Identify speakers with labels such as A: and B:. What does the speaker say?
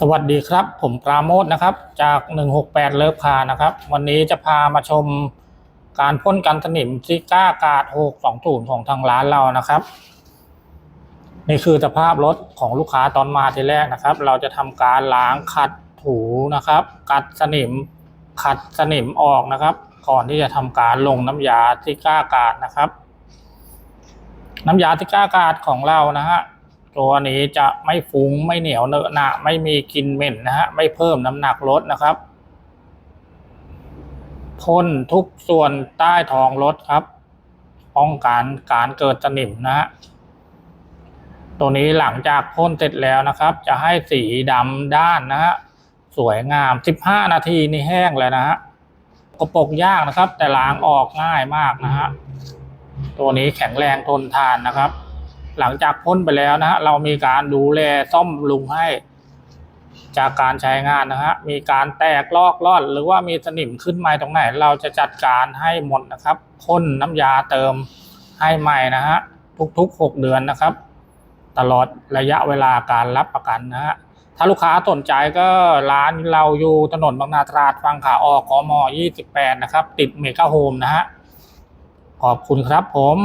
A: สวัสดีครับ ผมปราโมทนะครับ จาก 168 เลิฟคาร์นะครับ วันนี้จะพามาชมการพ่นกันสนิมซิก้ากาด620 ของทางร้านเรานะครับ นี่คือสภาพรถของลูกค้าตอนมาทีแรกนะครับ เราจะทำการล้างขัดถูนะครับ กัดสนิมขัดสนิมออกนะครับ ก่อนที่จะทำการลงน้ำยาซิก้ากาดนะครับ น้ำยาซิก้ากาดของเรานะฮะ ตัวนี้จะไม่ฟุ้งไม่เหนียวเนอะหนะไม่มีกลิ่นเหม็นนะฮะไม่เพิ่มน้ำหนักรถนะครับพ่นทุกส่วนใต้ท้องรถครับป้องกันการเกิดสนิมนะฮะตัวนี้หลังจากพ่นเสร็จแล้วนะครับ จะให้สีดำด้านนะฮะสวยงาม 15 นาทีนี่แห้งเลยนะฮะกระปรกยากนะครับ แต่ล้างออกง่ายมากนะฮะตัวนี้แข็งแรงทนทานนะครับ หลังจากพ่นไปแล้วนะฮะเรามีการดูแลซ่อมบำรุงให้ จากการใช้งานนะฮะมีการแตกลอกลอด หรือว่ามีสนิมขึ้นมาตรงไหน เราจะจัดการให้หมดนะครับพ่นน้ำยาเติมให้ใหม่นะฮะทุกๆ 6 เดือนนะครับ ตลอดระยะเวลาการรับประกันนะฮะถ้าลูกค้าสนใจก็ร้านเราอยู่ถนนบางนาตราดฝั่งขาออกกม28 นะครับ ติดเมกะโฮมนะฮะขอบคุณครับผม